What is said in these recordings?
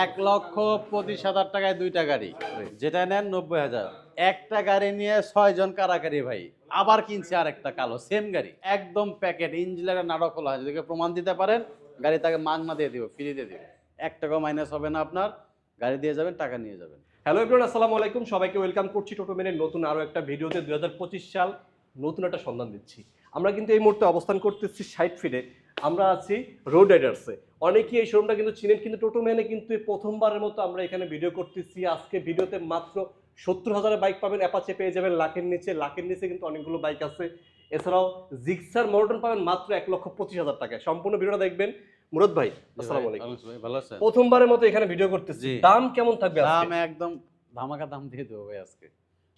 এক লক্ষ পঁচিশ হাজার টাকায় দুইটা গাড়ি। যেটা নেন নব্বই হাজার। একটা গাড়ি নিয়ে ছয় জন কারাকারি ভাই। আবার কিনছে আর একটা কালো সেম গাড়ি। একদম প্যাকেট ইঞ্জিনের নাড়া খোলা যদি প্রমাণ দিতে পারেন, গাড়ি তাকে মাগনা দিয়ে দিব ফ্রি দিয়ে দিব। এক টাকাও মাইনাস হবে না আপনার। গাড়ি দিয়ে যাবেন, টাকা নিয়ে যাবেন। হ্যালো এভরিওয়ান আসসালামু আলাইকুম। সবাইকে ওয়েলকাম করছি টোটো মেনের নতুন আরও একটা ভিডিওতে। দুই হাজার পঁচিশ সাল নতুন একটা সন্ধান দিচ্ছি। আমরা কিন্তু এই মুহূর্তে অবস্থান করতেছি সাইড ফিডে আমরা আছি রোড রাইডার্সে অনেকেই এই শোরুমটা কিন্তু চিনেন কিন্তু টোটো মেনে কিন্তু প্রথমবারের মতো আমরা এখানে ভিডিও করতেছি। আজকে ভিডিওতে মাত্র সত্তর হাজারের বাইক পাবেন অ্যাপাচে পেয়ে যাবেন লাখের নিচে। লাখের নিচে কিন্তু অনেকগুলো বাইক আছে। এছাড়াও জিক্সার মডন পাবেন মাত্র এক লক্ষ পঁচিশ হাজার টাকায়। সম্পূর্ণ ভিডিওটা দেখবেন। মুরদ ভাই আসসালামু আলাইকুম। ভালো আছেন? প্রথমবারের মতো এখানে ভিডিও করতেছি। দাম কেমন থাকবে? দাম একদম ধামাকা দাম দিয়ে দেবো ভাই আজকে।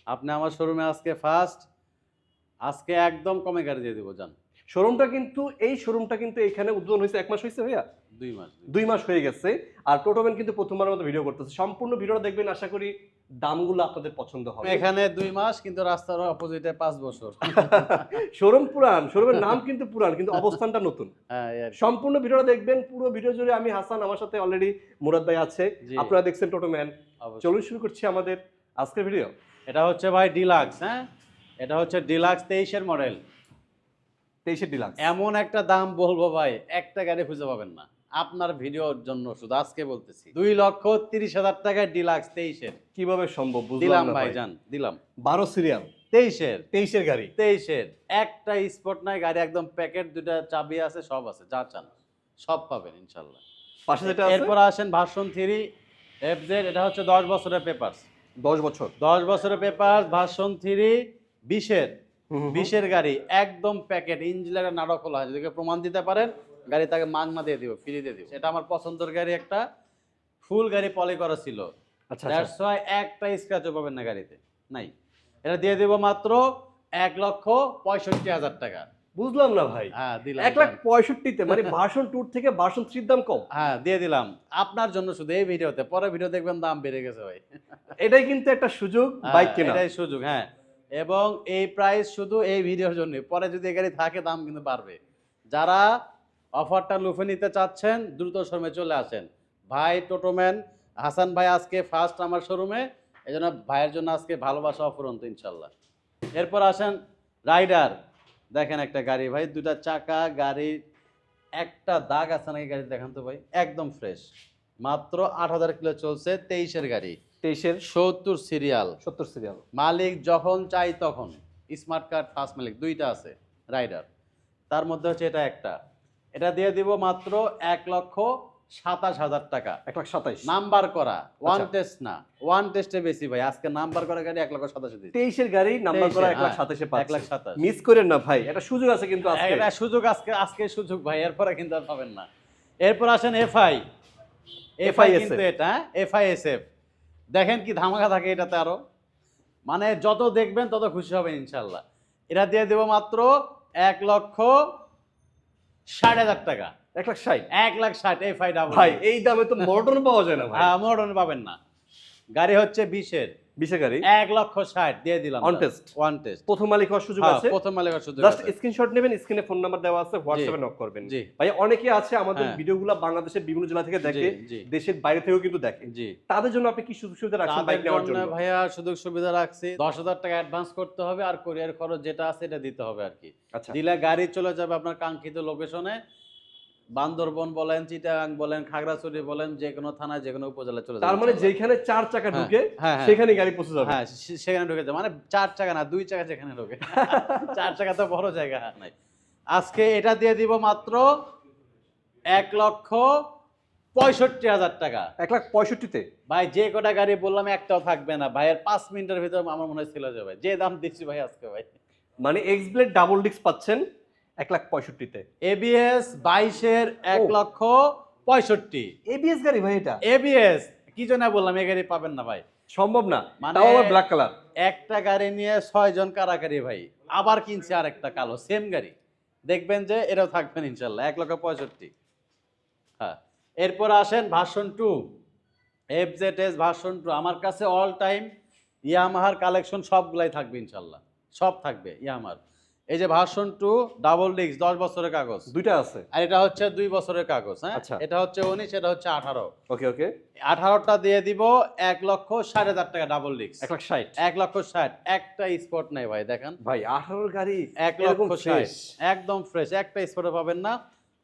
আপনি আমার শোরুমে আজকে ফার্স্ট আজকে একদম কমে গাড়ি দিয়ে দেবো যান শোরুমটা কিন্তু এই শোরুমটা কিন্তু এখানে উদ্বোধন হয়েছে এক মাস হয়েছে ভাইয়া? দুই মাস দুই মাস। হয়ে গেছে। আর টোটোম্যান কিন্তু প্রথমবারের মতো ভিডিও করতেছে। সম্পূর্ণ ভিডিওটা দেখবেন আশা করি দামগুলো আপনাদের পছন্দ হবে। এখানে দুই মাস কিন্তু রাস্তার অপোজিটে পাঁচ বছর। শোরুম পুরান শোরুমের নাম কিন্তু পুরান কিন্তু অবস্থানটা নতুন। হ্যাঁ। সম্পূর্ণ ভিডিওটা দেখবেন পুরো ভিডিও জুড়ে আমি হাসান আমার সাথে অলরেডি মুরাদ ভাই আছে। আপনারা দেখছেন টোটোম্যান। চলুন শুরু করছি আমাদের আজকের ভিডিও এটা হচ্ছে ভাই ডিলাক্স হ্যাঁ? এটা হচ্ছে ডিলাক্স তেইশের মডেল তেইশে ডিলাক্স এমন একটা দাম বলব ভাই একটা গাড়ি খুঁজে পাবেন না। আপনার ভিডিওর জন্য শুধু আজকে বলতেছি। দুই লক্ষ তিরিশ হাজার টাকায় ডিলাক্স তেইশের। কীভাবে সম্ভব দিলাম ভাই। যান দিলাম। বারো সিরিয়াল তেইশের। তেইশের গাড়ি। তেইশের। একটা স্পট নাই গাড়ি একদম প্যাকেট দুটা চাবি আছে সব আছে যা চান সব পাবেন ইনশাল্লাহ। পাশে যেটা এরপর আসেন ভার্সন থ্রি এফ এটা হচ্ছে দশ বছরের পেপার দশ বছর। দশ বছরের পেপার ভার্সন থ্রি বিশের। বিশের গাড়ি একদম প্যাকেট ইঞ্জিনের নাড়া খোলা হয় যদি প্রমাণ দিতে পারেন গাড়ি তাকে মাগনা দিয়ে দিব ফ্রি দিয়ে দিব। এটা আমার পছন্দের গাড়ি একটা ফুল গাড়ি পলি করা ছিল। আচ্ছা দ্যাটস আচ্ছা ওয়াই একটা স্ক্র্যাচও পাবেন না গাড়িতে নাই। এটা দিয়ে দেবো মাত্র এক লক্ষ পঁয়ষট্টি হাজার টাকা। বুঝলাম না ভাই। হ্যাঁ দিলাম এক লাখ পঁয়ষট্টিতে মানে ভার্সন টুর থেকে ভার্সন থ্রির দাম কম। হ্যাঁ দিয়ে দিলাম। আপনার জন্য শুধু এই ভিডিওতে পরে ভিডিও দেখবেন দাম বেড়ে গেছে ভাই। এটাই কিন্তু একটা সুযোগ বাইক হ্যাঁ, এটাই সুযোগ হ্যাঁ। এবং এই প্রাইস শুধু এই ভিডিওর জন্য পরে যদি গাড়ি থাকে, দাম কিন্তু বাড়বে। যারা অফারটা লুফে নিতে চাচ্ছেন, দ্রুত শোরুমে চলে আসেন। ভাই টোটোম্যান হাসান ভাই আজকে ফার্স্ট আমার শোরুমে এই জন্য ভাইয়ের জন্য আজকে ভালোবাসা অফুরন্ত, ইনশাল্লাহ। এরপর আসেন রাইডার। দেখেন একটা গাড়ি ভাই দুটা চাকা গাড়ির একটা দাগ আছে নাকি গাড়ি দেখান তো ভাই, একদম ফ্রেশ মাত্র আট হাজার কিলো চলছে, তেইশের গাড়ি। তেইশের সত্তর সিরিয়াল সত্তর সিরিয়াল মালিক যখন চাই তখন। স্মার্ট কার্ড ফার্স্ট মালিক দুইটা আছে রাইডার। তার মধ্যে হচ্ছে এটা একটা। এটা দিয়ে দিব মাত্র এক লক্ষ সাতাশ হাজার টাকা। এক লাখ সাতাইশ। নাম্বার করা। ওয়ান আচ্ছা। টেস্ট না। ওয়ান টেস্টে বেশি ভাই। আজকে নাম্বার করা গাড়ি এক লক্ষ সাতাশে তেইশের গাড়ি নাম্বার করা এক লাখ হ্যাঁ, সাতাশে এক লাখ সাতাশ। মিস করেন না ভাই। এটা সুযোগ আছে কিন্তু এটা সুযোগ আজকে আজকে সুযোগ ভাই। এরপরে কিন্তু আর পাবেন না। এরপর আসেন এফআই এফআই কিন্তু এটা এফআইএসএফ দেখেন কি ধামাকা থাকে এটাতে আরও। মানে যত দেখবেন তত খুশি হবেন ইনশাল্লাহ এটা দিয়ে দেবো মাত্র এক লক্ষ ষাট হাজার টাকা। এক লাখ ষাট? এক লাখ ষাট এই ফাইডা ভাই এই দামে তো মডার্ন পাওয়া যায় না ভাই। হ্যাঁ মডার্ন পাবেন না। গাড়ি হচ্ছে বিশের। বিশে গাড়ি এক লক্ষ ষাট দিয়ে দিলাম On test? ওয়ান টেস্ট প্রথম মালিক হওয়ার সুযোগ আছে? প্রথম মালিকের সুযোগ জাস্ট স্ক্রিনশট নেবেন স্ক্রিনে ফোন নাম্বার দেওয়া আছে হোয়াটসঅ্যাপে নক করবেন। ভাই অনেকে আছে আমাদের হ্যাঁ। ভিডিওগুলো বাংলাদেশের বিভিন্ন জেলা থেকে দেখে দেশের বাইরে থেকেও কিন্তু দেখে। জি। তাদের জন্য আপনি কি সুযোগ সুবিধা রাখছেন বাইক নেওয়ার জন্য জন্য? ভাইয়া সুযোগ সুবিধা রাখছি। দশ হাজার টাকা অ্যাডভান্স করতে হবে আর কোরিয়ার খরচ যেটা আছে এটা দিতে হবে আর কি। আচ্ছা। দিলে গাড়ি চলে যাবে আপনার কাঙ্ক্ষিত লোকেশনে বান্দরবন বলেন চিটাগাং বলেন খাগড়াছড়ি বলেন যে কোনো থানায় যে কোনো উপজেলায় চলে তার মানে যেখানে চার চাকা হ্যাঁ, ঢুকে হ্যাঁ হ্যাঁ। সেখানে গাড়ি পৌঁছে যাবে। হ্যাঁ সেখানে ঢুকে যাবে। মানে চার চাকা না দুই চাকা যেখানে ঢোকে। চার চাকা তো বড় জায়গা নাই। আজকে এটা দিয়ে দিব মাত্র এক লক্ষ পঁয়ষট্টি হাজার টাকা। এক লাখ পঁয়ষট্টিতে? ভাই যে কটা গাড়ি বললাম একটাও থাকবে না। ভাইয়ের পাঁচ মিনিটের ভিতর আমার মনে হয় ছিল যাবে যে দাম দিচ্ছি ভাই আজকে ভাই। মানে এক্স ব্লেড ডাবল ডিস্ক পাচ্ছেন। এক লাখ পঁয়ষট্টিতে। এবিএস বাইশের এক লক্ষ পঁয়ষট্টি। এবিএস গাড়ি ভাই এটা? এবিএস কি জন্য বললাম এই গাড়ি পাবেন না ভাই? সম্ভব না মানে- ব্ল্যাক কালার একটা গাড়ি নিয়ে ছয় জন কারাকারি ভাই আবার কিনছে আর একটা কালো সেম গাড়ি। দেখবেন যে এটাও থাকবেন ইনশাল্লাহ এক লক্ষ পঁয়ষট্টি। হ্যাঁ এরপর আসেন version two F Z S version two আমার কাছে অল টাইম ইয়ামাহার কালেকশন সবগুলাই থাকবে ইনশাল্লাহ সব থাকবে ইয়ামার এই যে ভার্সন টু ডাবল ডিস্ক দশ বছরের কাগজ। দুইটা আছে। আর এটা হচ্ছে দুই বছরের কাগজ হ্যাঁ? আচ্ছা। এটা হচ্ছে উনিশ এটা হচ্ছে আঠারো। ওকে ওকে। আঠারোটা দিয়ে দিব এক লক্ষ ষাট হাজার টাকা ডাবল ডিস্ক এক লাখ ষাট। এক লক্ষ ষাট। একটা স্পট নেই ভাই দেখেন। ভাই আঠারোর গাড়ি এক লক্ষ ষাট। একদম ফ্রেশ একটা স্পটে পাবেন না।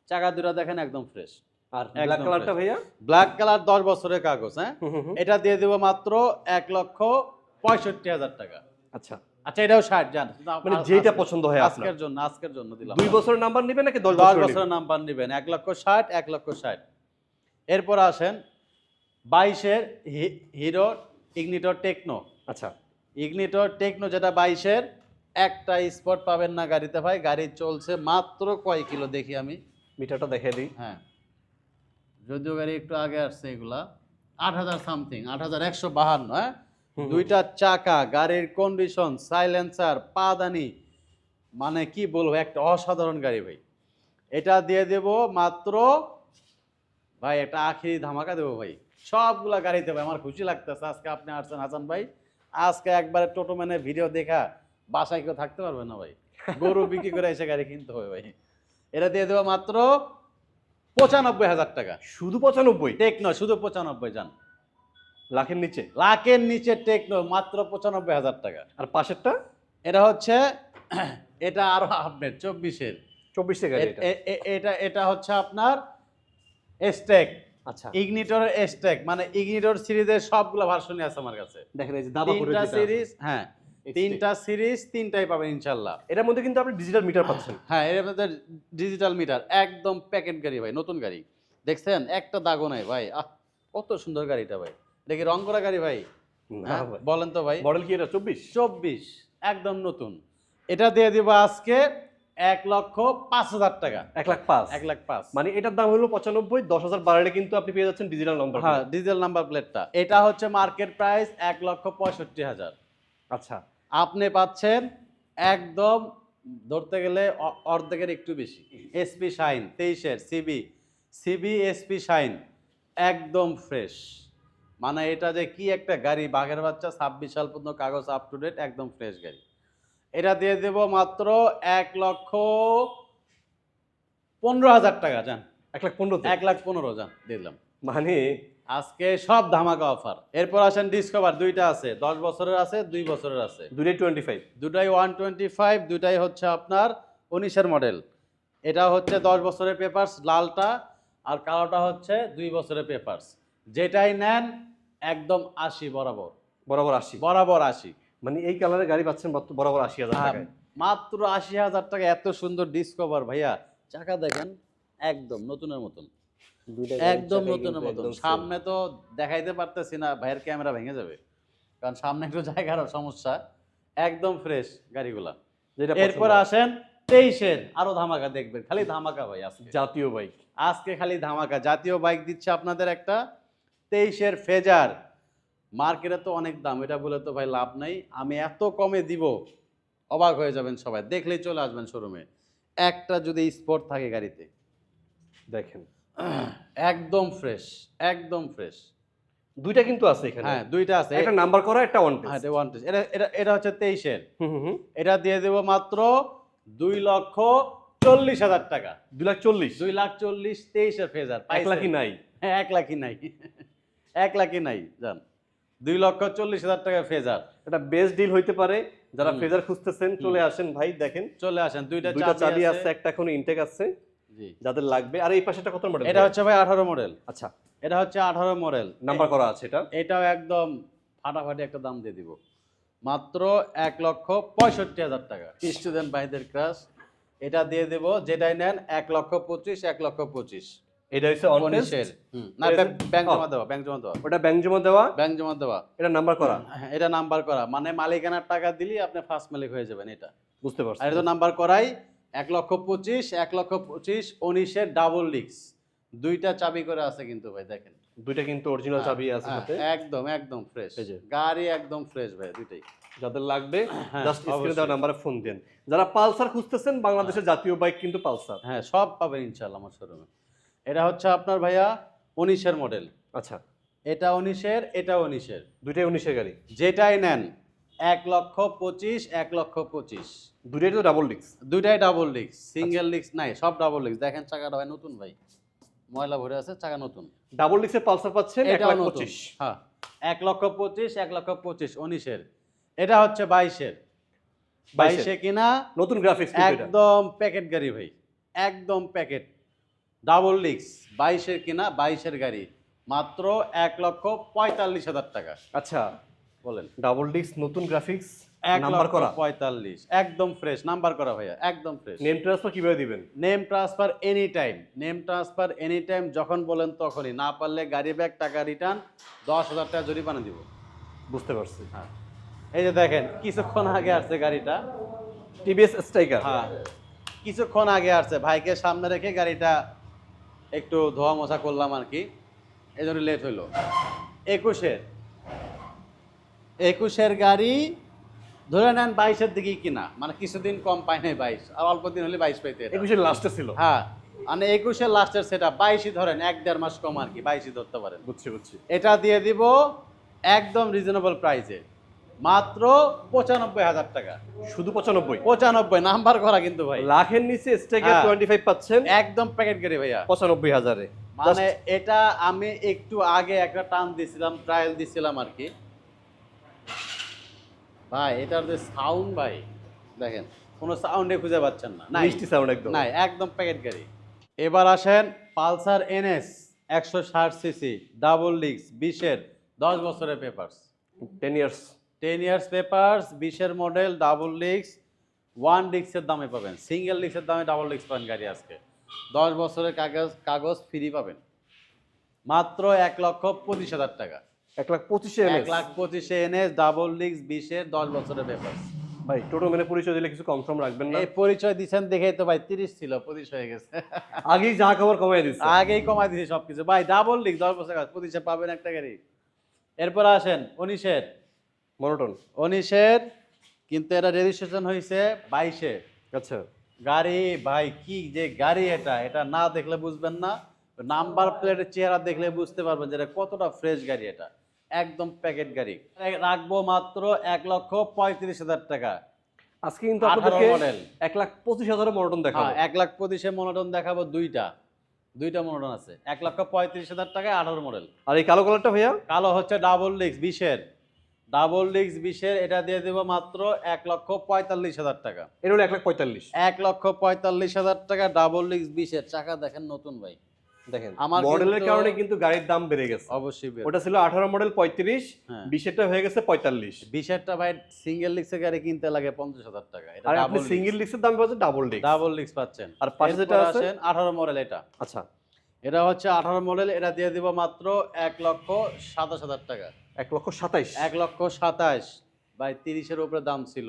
চাকা দুটা দেখেন একদম ফ্রেশ আর ব্ল্যাক কালারটা ভাইয়া? ব্ল্যাক কালার দশ বছরের কাগজ হ্যাঁ। এটা দিয়ে দেবো মাত্র এক লক্ষ পঁয়ষট্টি হাজার টাকা। আচ্ছা। আচ্ছা এটাও ষাট জান। মানে যেটা পছন্দ হয় আপনার। আজকের জন্য আজকের জন্য দিলাম। দুই বছরের নাম্বার নেবেন নাকি দশ দশ বছর বছরের নাম্বার নেবেন এক লক্ষ ষাট এক লক্ষ ষাট। এরপর আসেন বাইশের হিরো ইগনিটর টেকনো। আচ্ছা। ইগনিটর টেকনো যেটা বাইশের একটা স্পট পাবেন না গাড়িতে ভাই গাড়ি চলছে মাত্র কয় কিলো দেখি আমি। মিটারটা দেখে দিই। হ্যাঁ। যদিও গাড়ি একটু আগে আসছে এগুলা আট হাজার সামথিং আট হাজার একশো বাহান্ন হ্যাঁ। দুইটা চাকা গাড়ির কন্ডিশন সাইলেন্সার পাদানি মানে কি বলব একটা অসাধারণ গাড়ি ভাই। এটা দিয়ে দেব মাত্র ভাই একটা আখিরি ধামাকা দেবো ভাই। সবগুলা গাড়িতে ভাই আমার খুশি লাগতেছে। আজকে আপনি আসছেন হাসান ভাই। আজকে একবারে টোটো ম্যানে ভিডিও দেখা বাসায় কেউ থাকতে পারবে না ভাই। গরু বিক্রি করে এসে গাড়ি কিনতে হবে ভাই। এটা দিয়ে দেবো মাত্র পঁচানব্বই হাজার টাকা। শুধু পঁচানব্বই? টেকনো শুধু পঁচানব্বই যান লাখের নিচে? লাখের নিচে টেকনো মাত্র পঁচানব্বই হাজার টাকা। আর পাশেরটা? এটা হচ্ছে এটা আরও আপডেট চব্বিশের। চব্বিশে এটা? এটা হচ্ছে আপনার স্টেক আচ্ছা। ইগনিটর স্টেক মানে ইগনিটর সিরিজের সবগুলো ভার্সনই আছে আমার কাছে। দেখেন এই যে দাবা করে। সিরিজ হ্যাঁ তিনটা সিরিজ তিনটাই পাবেন ইনশাল্লাহ। এটার মধ্যে কিন্তু আপনি ডিজিটাল মিটার পাচ্ছেন। হ্যাঁ এর মধ্যে ডিজিটাল মিটার একদম প্যাকেট গাড়ি ভাই নতুন গাড়ি। দেখছেন? একটা দাগও নাই ভাই। আহ কত সুন্দর গাড়িটা ভাই। কি রং করা গাড়ি ভাই। হ্যাঁ, বলেন তো ভাই। মডেল কি এটা? চব্বিশ? চব্বিশ একদম নতুন। এটা দিয়ে দিব আজকে এক লক্ষ পাঁচ হাজার টাকা। এক লাখ পাঁচ? এক লাখ পাঁচ। মানে এটার দাম হলো পঁচানব্বই দশ হাজার বাড়ালে কিন্তু আপনি পেয়ে যাচ্ছেন ডিজিটাল নাম্বার হ্যাঁ ডিজিটাল নাম্বার প্লেটটা এটা হচ্ছে মার্কেট প্রাইস এক লক্ষ পঁয়ষট্টি হাজার। আচ্ছা। আপনি পাচ্ছেন একদম ধরতে গেলে অর্ধেকের একটু বেশি। এসপি শাইন তেইশের সিবি সিবি এসপি শাইন একদম ফ্রেশ মানে এটা যে কি একটা গাড়ি বাঘের বাচ্চা ছাব্বিশ সাল পর্যন্ত কাগজ আপ টু ডেট একদম ফ্রেশ গাড়ি। এটা দিয়ে দেব মাত্র এক লক্ষ পনেরো হাজার টাকা যান এক লাখ পনেরো এক লাখ পনেরো যান দিলাম। মানে? আজকে সব ধামাকা অফার এরপর আসেন ডিসকভার দুইটা আছে। দশ বছরের আছে দুই বছরের আছে। দুটাই টোয়েন্টি ফাইভ দুটাই ওয়ান টোয়েন্টি ফাইভ দুটাই হচ্ছে আপনার উনিশের মডেল এটা হচ্ছে দশ বছরের পেপার্স লালটা আর কালোটা হচ্ছে দুই বছরের পেপার্স যেটাই নেন একদম আশি বরাবর। বরাবর আশি? বরাবর আশি। মানে এই কালারের গাড়ি পাচ্ছেন বরাবর আশি হাজার মাত্র আশি হাজার টাকা এত সুন্দর ডিসকভার ভাইয়া। চাকা দেখেন একদম নতুনের মতন। একদম নতুনের মতন। সামনে তো দেখাইতে পারতেছি না ভাইয়ের ক্যামেরা ভেঙে যাবে। কারণ সামনে একটু জায়গারও সমস্যা। একদম ফ্রেশ গাড়িগুলা। যেটা এরপর আসেন তেইশের আরও ধামাকা দেখবেন। খালি ধামাকা ভাই আজকে। জাতীয় বাইক আজকে খালি ধামাকা। জাতীয় বাইক দিচ্ছে আপনাদের একটা তেইশের ফেজার। মার্কেটে তো অনেক দাম এটা বলে তো ভাই লাভ নাই। আমি এত কমে দিব অবাক হয়ে যাবেন সবাই। দেখলেই চলে আসবেন শোরুমে। একটা যদি স্পট থাকে গাড়িতে। দেখেন। একদম ফ্রেশ একদম ফ্রেশ। দুইটা কিন্তু আছে এখানে। হ্যাঁ দুইটা আছে। একটা নাম্বার করা একটা ওয়ান হ্যাঁ এটা one piece। এটা এটা এটা হচ্ছে তেইশের। এটা দিয়ে দেবো মাত্র দুই লক্ষ চল্লিশ হাজার টাকা। দুই লাখ চল্লিশ। দুই লাখ চল্লিশ তেইশের ফেজার। এক লাখই নাই। হ্যাঁ এক লাখই নাই। এক লাখই নাই জান। দুই লক্ষ চল্লিশ হাজার টাকা ফেজার। এটা বেস্ট ডিল হইতে পারে। যারা। ফেজার খুঁজতেছেন চলে আসেন ভাই দেখেন। চলে আসেন দুইটা দুইটা চাবি আছে। একটা এখন ইনটেক আছে। জি। যাদের লাগবে। আর এই পাশেটা কত মডেল এটা হচ্ছে ভাই আঠারো মডেল আচ্ছা। এটা হচ্ছে আঠারো মডেল নাম্বার করা আছে এটা? এটাও একদম ফাটাফাটি একটা দাম দিয়ে দিব। মাত্র এক লক্ষ পঁয়ষট্টি হাজার টাকা। স্টুডেন্ট ভাইদের ক্রাশ এটা দিয়ে দেব যেটাই নেন এক লক্ষ পঁচিশ এক লক্ষ পঁচিশ। এটা হচ্ছে অন না ব্যাংক জমা দেওয়া ব্যাংক জমা দেওয়া। ওটা ব্যাংক জমা দেওয়া? ব্যাংক জমা দেওয়া। এটা নাম্বার করা? হ্যাঁ, এটা নাম্বার করা। মানে মালিকানার টাকা দিলেই আপনি ফার্স্ট মালিক হয়ে যাবেন এটা। বুঝতে এটা তো নাম্বার করাই এক লক্ষ পঁচিশ এক লক্ষ পঁচিশ উনিশের ডাবল ডিক্স দুইটা চাবি করে আছে কিন্তু ভাই দেখেন। দুইটা কিন্তু অরিজিনাল চাবি আছে হ্যাঁ, সাথে। একদম একদম ফ্রেশ গাড়ি একদম ফ্রেশ ভাই দুইটাই। যাদের লাগবে হ্যাঁ, জাস্ট স্ক্রিনে দেওয়া নাম্বারে ফোন দেন যারা পালসার খুঁজতেছেন বাংলাদেশের জাতীয় বাইক কিন্তু পালসার। হ্যাঁ সব পাবেন ইনশাল্লাহ আমার শোরুমে এটা হচ্ছে আপনার ভাইয়া উনিশের মডেল আচ্ছা। এটা উনিশের এটা উনিশের। দুইটাই উনিশের গাড়ি? যেটাই নেন এক লক্ষ পঁচিশ এক লক্ষ পঁচিশ। দুটাই তো ডাবল ডিস্ক দুইটাই ডাবল ডিস্ক সিঙ্গেল ডিস্ক নাই সব ডাবল ডিস্ক দেখেন চাকাটা ভাই নতুন ভাই। ময়লা ভরে আছে চাকা নতুন। ডাবল ডিস্কের পালসার পাচ্ছেন এটাও পঁচিশ। হ্যাঁ। এক লক্ষ পঁচিশ এক লক্ষ পঁচিশ উনিশের। এটা হচ্ছে বাইশের। বাইশে কিনা নতুন গ্রাফিক্স একদম প্যাকেট গাড়ি ভাই। একদম প্যাকেট ডাবল ডিস্ক বাইশের কিনা বাইশের গাড়ি। মাত্র এক লক্ষ পঁয়তাল্লিশ হাজার টাকা। আচ্ছা বলেন। ডাবল ডিক্স নতুন গ্রাফিক্স এক নাম্বার করা। পঁয়তাল্লিশ একদম ফ্রেশ নাম্বার করা ভাইয়া একদম ফ্রেশ। নেম ট্রান্সফার কীভাবে দিবেন? Name transfer any time name transfer any time যখন বলেন তখনই। না পারলে গাড়ি ব্যাগ টাকা রিটার্ন দশ হাজার টাকা জরিমানা দিব। বুঝতে পারছি। হ্যাঁ। এই যে দেখেন কিছুক্ষণ আগে আসছে গাড়িটা। টিভিএস স্ট্রাইকার। হ্যাঁ। কিছুক্ষণ আগে আসছে। ভাইকে সামনে রেখে গাড়িটা একটু ধোয়া মোছা করলাম আর কি। এই জন্য লেট হইল। একুশের একুশের গাড়ি ধরে নেন বাইশের দিকেই কিনা। মানে কিছুদিন কম পাই নাই বাইশ আর অল্প দিন হলে বাইশ পাইতে। একুশের লাস্টে ছিল। হ্যাঁ মানে একুশের লাস্টের সেটা বাইশই ধরেন এক দেড় মাস কম আর কি বাইশই ধরতে পারেন। বুঝছি বুঝছি। এটা দিয়ে দিব একদম রিজনেবল প্রাইসে মাত্র পঁচানব্বই হাজার টাকা। শুধু পঁচানব্বই? পঁচানব্বই নাম্বার করা কিন্তু ভাই। লাখের নিচে স্ট্রাইকার হ্যাঁ। টোয়েন্টি ফাইভ পাচ্ছেন? একদম প্যাকেট গাড়ি ভাইয়া। পঁচানব্বই হাজারে। মানে এটা আমি একটু আগে একটা টান দিছিলাম ট্রায়াল দিছিলাম আর কি। ভাই এটার যে সাউন্ড ভাই দেখেন কোনো সাউন্ডে খুঁজে পাচ্ছেন না। নাই। মিষ্টি সাউন্ড একদম। নাই একদম প্যাকেট গাড়ি এবার আসেন পালসার এনএস একশো ষাট সিসি ডাবল ডিস্ক বিশের দশ বছরের papers ten years ten years papers বিশের মডেল ডাবল ডিস্ক ওয়ান ডিস্কের দামে পাবেন। সিঙ্গেল ডিস্কের দামে ডাবল ডিস্ক পাবেন গাড়ি আজকে। দশ বছরের কাগজ কাগজ ফ্রি পাবেন। মাত্র এক লক্ষ পঁচিশ হাজার টাকা। এক লাখ পঁচিশে এক লাখ পঁচিশে এনএস ডাবল ডিস্ক বিশের দশ বছরের পেপার ভাই টোটো মেনে পরিচয় দিলে কিছু কম সম রাখবেন না? এই পরিচয় দিচ্ছেন দেখেই তো ভাই তিরিশ ছিল পঁচিশ হয়ে গেছে। আগেই যা খবর কমাই দিচ্ছে। আগেই কমাই দিয়েছি সবকিছু। ভাই ডাবল ডিস্ক দশ বছর কাজ পঁচিশে পাবেন একটা গাড়ি। এরপর আসেন উনিশের। মনোটন। উনিশের কিন্তু এটা রেজিস্ট্রেশন হয়েছে বাইশে। আচ্ছা। গাড়ি ভাই কি যে গাড়ি এটা? এটা না দেখলে বুঝবেন না। নাম্বার প্লেটের চেহারা দেখলে বুঝতে পারবেন যে এটা কতটা ফ্রেশ গাড়ি এটা। একদম প্যাকেট গাড়ি। রাখব মাত্র এক লক্ষ পঁয়ত্রিশ হাজার টাকা। আজকে কিন্তু 18 আপনাদেরকে মডেল। এক লাখ পঁচিশ হাজারের মনোটন দেখাবো। হ্যাঁ এক লাখ পঁচিশে মনোটন দেখাবো দুইটা। দুইটা মনোটন আছে। এক লক্ষ পঁয়ত্রিশ হাজার টাকায় আঠারো মডেল আর এই কালো কালারটা ভাইয়া? কালো হচ্ছে ডাবল ডিস্ক বিশের। ডাবল ডিস্ক বিশের এটা দিয়ে দেবো মাত্র এক লক্ষ পঁয়তাল্লিশ হাজার টাকা। এটা হলো এক লাখ পঁয়তাল্লিশ। এক লক্ষ পঁয়তাল্লিশ হাজার টাকা ডাবল ডিস্ক বিশের। চাকা দেখেন নতুন ভাই। দেখেন আমার মডেলের কিন্তু- কারণে কিন্তু গাড়ির দাম বেড়ে গেছে। অবশ্যই ওটা ছিল আঠারো মডেল পঁয়ত্রিশ হ্যাঁ। বিশেরটা হয়ে গেছে পঁয়তাল্লিশ। বিশেরটা ভাই সিঙ্গেল গাড়ি কিনতে লাগে পঞ্চাশ হাজার টাকা আর আপনি সিঙ্গেল দাম পাচ্ছেন ডাবল পাচ্ছেন। আর পাশে যেটা আঠারো মডেল এটা। আচ্ছা। এটা হচ্ছে আঠারো মডেল এটা দিয়ে দিব মাত্র এক লক্ষ সাতাশ হাজার টাকা। এক লক্ষ সাতাইশ। এক লক্ষ সাতাশ বাই তিরিশের উপরে দাম ছিল।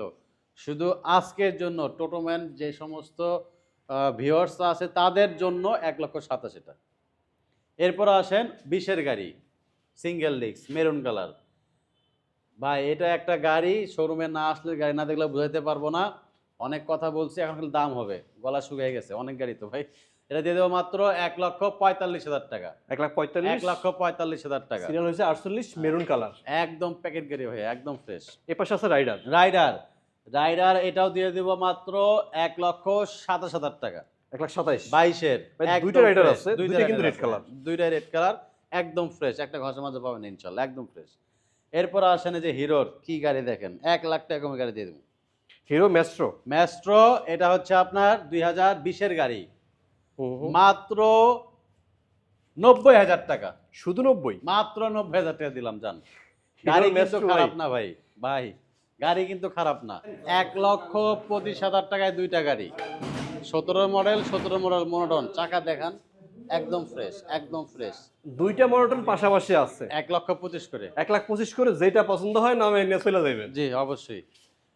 শুধু আজকের জন্য টোটোম্যান যে সমস্ত ভিউয়ার্স আছে তাদের জন্য এক লক্ষ সাতাশ এটা। এরপর আসেন বিশের গাড়ি সিঙ্গেল ডিস্ক মেরুন কালার ভাই, এটা একটা গাড়ি শোরুমে না আসলে গাড়ি না দেখলে বুঝাইতে পারব না। অনেক কথা বলছি, এখন দাম হবে। গলা শুকিয়ে গেছে, অনেক গাড়ি তো ভাই। এটা দিয়ে দেবো মাত্র এক লক্ষ পঁয়তাল্লিশ হাজার টাকা। এক লাখ পঁয়তাল্লিশ? এক লক্ষ পঁয়তাল্লিশ হাজার টাকা। সিরিয়াল হয়েছে আটচল্লিশ মেরুন কালার। একদম প্যাকেট গাড়ি হয়ে একদম ফ্রেশ এ পাশে আছে রাইডার। রাইডার রাইডার এটাও দিয়ে দিব মাত্র এক লক্ষ সাতাশ হাজার টাকা। এক লাখ সাতাইশ। বাইশের দুইটা fresh, আছে, দুইটা কিন্তু আছে। color। দুইটা রেড কালার একদম ফ্রেশ একটা ঘষা মাঝে পাবেন ইনশাল্লাহ একদম ফ্রেশ এরপর আসেন যে হিরোর কি গাড়ি দেখেন? এক লাখ টাকা কমে গাড়ি দিয়ে দেবো। Hero Maestro. ম্যাস্ট্রো এটা হচ্ছে আপনার দুই হাজার বিশের গাড়ি। মাত্র নব্বই হাজার টাকা। শুধু নব্বই? মাত্র নব্বই হাজার টাকা দিলাম জান। গাড়ি কিন্তু খারাপ। না ভাই ভাই গাড়ি কিন্তু খারাপ না। এক লক্ষ পঁচিশ হাজার টাকায় দুইটা গাড়ি। সতেরো মডেল সতেরো মডেল মনোটন। চাকা দেখান একদম ফ্রেশ একদম ফ্রেশ দুইটা মনোটন পাশাপাশি আছে। এক লক্ষ পঁচিশ করে। এক লাখ পঁচিশ করে যেটা পছন্দ হয় নামে নিয়ে চলে যাবেন জি অবশ্যই।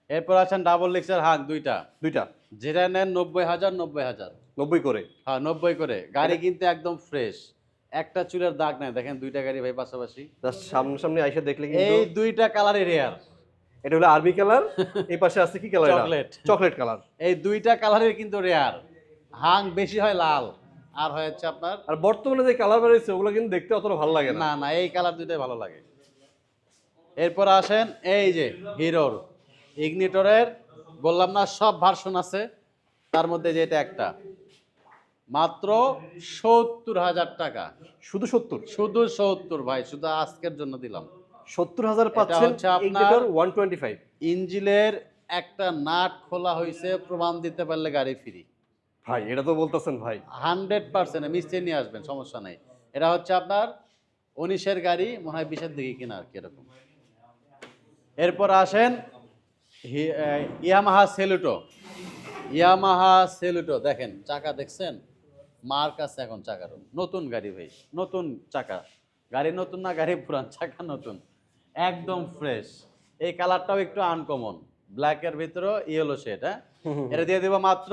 এরপর আছেন ডাবল লিক্সের হাঁক দুইটা। দুইটা। যেটা নেন নব্বই হাজার নব্বই হাজার। নব্বই করে। হ্যাঁ নব্বই করে। গাড়ি কিন্তু একদম ফ্রেশ একটা চুলের দাগ নাই দেখেন দুইটা গাড়ি ভাই পাশাপাশি। জাস্ট সামনে সামনে আইসা দেখলে কিন্তু এই দুইটা কালারই রেয়ার এটা হলো আর্মি কালার এই পাশে আছে কি কালার Chocolate. চকলেট কালার এই দুইটা কালারের কিন্তু রেয়ার হাং বেশি হয় লাল আর হয় হচ্ছে আপনার আর বর্তমানে যে কালার বেরিয়েছে ওগুলো কিন্তু দেখতে অতটা ভালো লাগে না। না না এই কালার দুইটাই ভালো লাগে। এরপর আসেন এই যে হিরোর ইগনিটরের বললাম না সব ভার্সন আছে। তার মধ্যে যে এটা একটা। মাত্র সত্তর হাজার টাকা। শুধু সত্তর? শুধু সত্তর ভাই শুধু আজকের জন্য দিলাম। সত্তর হাজার পাচ্ছেন হচ্ছে আপনার- ওয়ান টোয়েন্টি ফাইভ। ইঞ্জিলের একটা নাট খোলা হয়েছে প্রমাণ দিতে পারলে গাড়ি ফ্রি। ভাই এটা তো বলতেছেন ভাই। হান্ড্রেড পার্সেন্ট মিস্ত্রি নিয়ে আসবেন সমস্যা নেই। এটা হচ্ছে আপনার উনিশের গাড়ি মনে হয় বিশের দিকে কিনা আর কি এরকম। এরপর আসেন ইয়ামাহা সেলুটো। ইয়ামাহা সেলুটো দেখেন চাকা দেখছেন? মার্ক আছে এখন চাকার নতুন গাড়ি ভাই নতুন চাকা। গাড়ি নতুন না গাড়ি পুরান চাকা নতুন। একদম ফ্রেশ এই কালারটাও একটু আনকমন ব্ল্যাকের ভিতরে ইয়েলো শেড হ্যাঁ? এটা দিয়ে দেবো মাত্র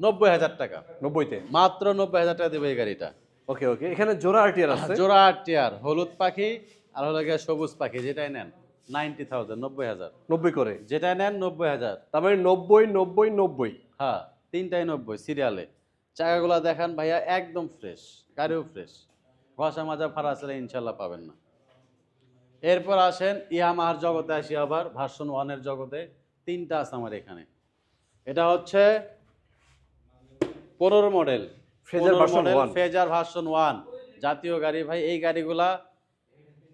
নব্বই হাজার টাকা। নব্বইতে? মাত্র নব্বই হাজার টাকা দেবে এই গাড়িটা। ওকে ওকে। এখানে জোড়া আরটিআর আছে? জোড়া টিয়ার হলুদ পাখি আর হলো গিয়ে সবুজ পাখি যেটাই নেন। নাইনটি থাউজেন্ড নব্বই হাজার। নব্বই করে? যেটাই নেন নব্বই হাজার। তার মানে নব্বই নব্বই নব্বই। হ্যাঁ তিনটাই নব্বই সিরিয়ালে চাকাগুলো দেখান ভাইয়া একদম ফ্রেশ গাড়িও ফ্রেশ ঘষা মাজা ফাড়া ছেলে ইনশাল্লাহ পাবেন না। এরপর আসেন ইয়ামাহার জগতে আসি আবার ভার্সন ওয়ানের জগতে। তিনটা আছে আমার এখানে। এটা হচ্ছে পনেরো model Phaser version one। Fazer version one জাতীয় গাড়ি ভাই এই গাড়িগুলা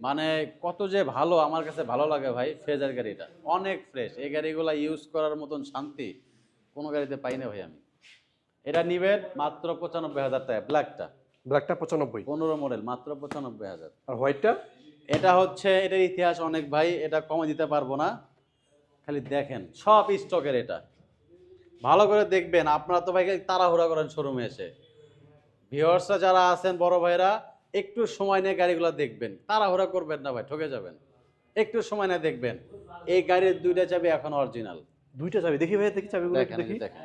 মানে কত যে ভালো আমার কাছে ভালো লাগে ভাই ফেজার গাড়িটা। অনেক ফ্রেশ এই গাড়িগুলা ইউজ করার মতন শান্তি কোনো গাড়িতে পাই না ভাই আমি। এটা নিবেন মাত্র পঁচানব্বই হাজার টাকা ব্ল্যাকটা ব্ল্যাকটা পঁচানব্বই। পনেরো মডেল মাত্র পঁচানব্বই হাজার। আর হোয়াইটটা এটা হচ্ছে এটার ইতিহাস অনেক ভাই এটা কমে দিতে পারব না। খালি দেখেন সব স্টকের এটা। ভালো করে দেখবেন আপনারা তো ভাই তাড়াহুড়া করেন শোরুমে এসে। ভিওয়ার্সরা যারা আছেন বড় ভাইরা একটু সময় নিয়ে গাড়িগুলো দেখবেন। তাড়াহুড়া করবেন না ভাই ঠকে যাবেন। একটু সময় নিয়ে দেখবেন। এই গাড়ির দুইটা চাবি এখন অরিজিনাল দুইটা চাবি দেখি ভাই দেখি চাবিগুলো দেখি। দেখেন।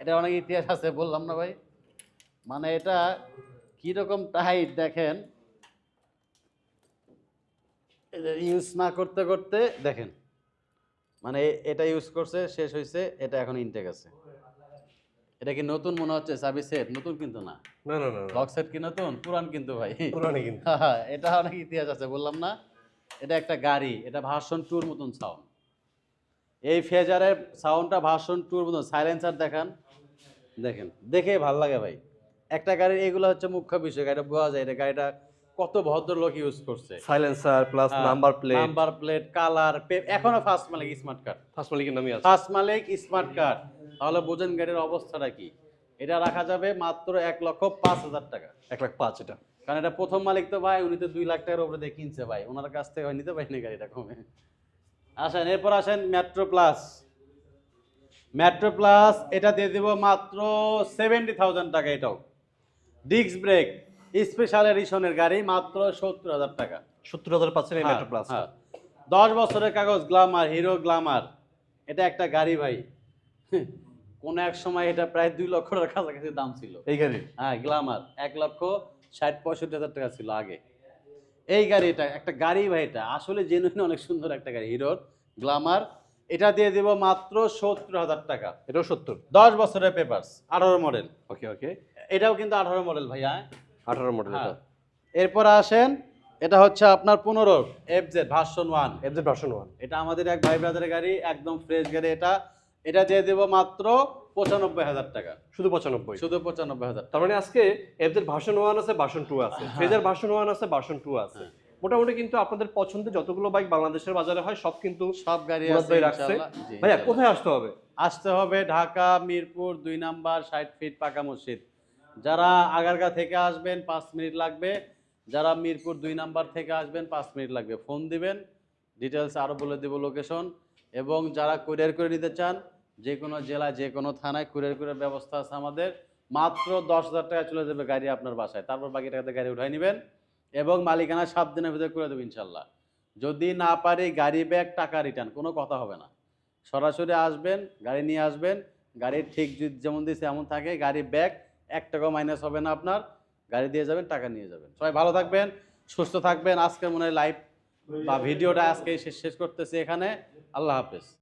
এটা অনেক ইতিহাস আছে বললাম না ভাই। মানে এটা কীরকম টাইট দেখেন। ইউজ না করতে করতে দেখেন। মানে এটা ইউজ করছে শেষ হয়েছে এটা এখন ইনটেক আছে। এটা কি নতুন মনে হচ্ছে সাবি সেট নতুন কিন্তু না। না না না না, লক সেট কি নতুন? পুরান কিন্তু ভাই। পুরানি কিন্তু। হ্যাঁ, এটা অনেক ইতিহাস আছে বললাম না। এটা একটা গাড়ি এটা ভার্সন টুর মতন সাউন্ড এই ফেজারের সাউন্ডটা ভার্সন টুর মতন সাইলেন্সার দেখান। দেখেন দেখে ভালো লাগে ভাই। একটা গাড়ির এগুলো হচ্ছে মুখ্য বিষয় গাড়িটা বোঝা যায় এটা গাড়িটা কত ভদ্রলোক ইউজ করছে। Silencer plus number plate number plate colour এখনও ফার্স্ট মালিক স্মার্ট কার্ড ফার্স্ট মালিকের নামই আছে। ফার্স্ট মালিক স্মার্ট কার্ড তাহলে বোঝেন গাড়ির অবস্থাটা কি? এটা রাখা যাবে মাত্র এক লক্ষ পাঁচ হাজার টাকা। এক লাখ পাঁচ এটা। কারণ এটা প্রথম মালিক তো ভাই উনি তো দুই লাখ টাকার উপরে দিয়ে কিনছে ভাই। ওনার কাছ থেকে হয় নিতে পারিনি গাড়িটা কমে। আসেন এরপর আসেন মেট্রো প্লাস মেট্রো প্লাস এটা দিয়ে দিব মাত্র সেভেন্টি থাউজেন্ড টাকা এটাও। ডিস্ক ব্রেক স্পেশাল এডিশনের গাড়ি মাত্র সত্তর হাজার টাকা। সত্তর হাজার পাচ্ছেন এই মেট্রো প্লাস হ্যাঁ। দশ বছরের কাগজ গ্লামার হিরো গ্লামার এটা একটা গাড়ি ভাই। কোন এক সময় এটা প্রায় দুই লক্ষ টাকার কাছাকাছি দাম ছিল। এই গাড়ির হ্যাঁ গ্লামার এক লক্ষ ষাট পঁয়ষট্টি হাজার টাকা ছিল আগে। এই গাড়িটা একটা গাড়ি ভাই এটা। আসলে জেনুইন অনেক সুন্দর একটা গাড়ি হিরোর গ্লামার এটা দিয়ে দিব মাত্র সত্তর হাজার টাকা। এটাও সত্তর। দশ বছরের পেপারস আঠারো মডেল ওকে ওকে এটাও কিন্তু আঠারো মডেল ভাইয়া। আঠারো মডেল হ্যাঁ। এরপর আসেন এটা হচ্ছে আপনার পনেরো F Z version one FZ version one এটা আমাদের এক ভাই ব্রাদারের গাড়ি একদম ফ্রেশ গাড়ি এটা। এটা দিয়ে দেবো মাত্র পঁচানব্বই হাজার টাকা। শুধু পঁচানব্বই। শুধু পঁচানব্বই হাজার তার মানে আজকে এফজেড ভার্সন ওয়ান আছে ভার্সন টু আছে। ফ্রেজার ভার্সন ওয়ান আছে ভার্সন টু আছে। মোটামুটি কিন্তু আপনাদের পছন্দের যতগুলো বাইক বাংলাদেশের বাজারে হয় সব কিন্তু সব গাড়ি রাখছে। ভাইয়া কোথায় আসতে হবে? আসতে হবে ঢাকা মিরপুর দুই নাম্বার ষাট ফিট পাকা মসজিদ। যারা আগারগা থেকে আসবেন পাঁচ মিনিট লাগবে। যারা মিরপুর দুই নাম্বার থেকে আসবেন পাঁচ মিনিট লাগবে। ফোন দিবেন ডিটেলস আরও বলে দেবো লোকেশন এবং যারা কুরিয়ার করে নিতে চান যে কোনো জেলায় যে কোনো থানায় কুরিয়ার করে ব্যবস্থা আছে আমাদের। মাত্র দশ হাজার টাকা চলে যাবে গাড়ি আপনার বাসায়। তারপর বাকি টাকাতে গাড়ি উঠাই নেবেন। এবং মালিকানা সাত দিনের ভিতরে করে দেবো ইনশাল্লাহ। যদি না পারি গাড়ি ব্যাগ টাকা রিটার্ন কোনো কথা হবে না। সরাসরি আসবেন গাড়ি নিয়ে আসবেন গাড়ির ঠিক যেমন দিয়েছে এমন থাকে গাড়ি ব্যাগ এক টাকাও মাইনাস হবে না আপনার গাড়ি দিয়ে যাবেন টাকা নিয়ে যাবেন। সবাই ভালো থাকবেন সুস্থ থাকবেন। আজকের মনে হয় লাইভ বা ভিডিওটা আজকে শেষ শেষ করতেছি এখানে। আল্লাহ হাফেজ।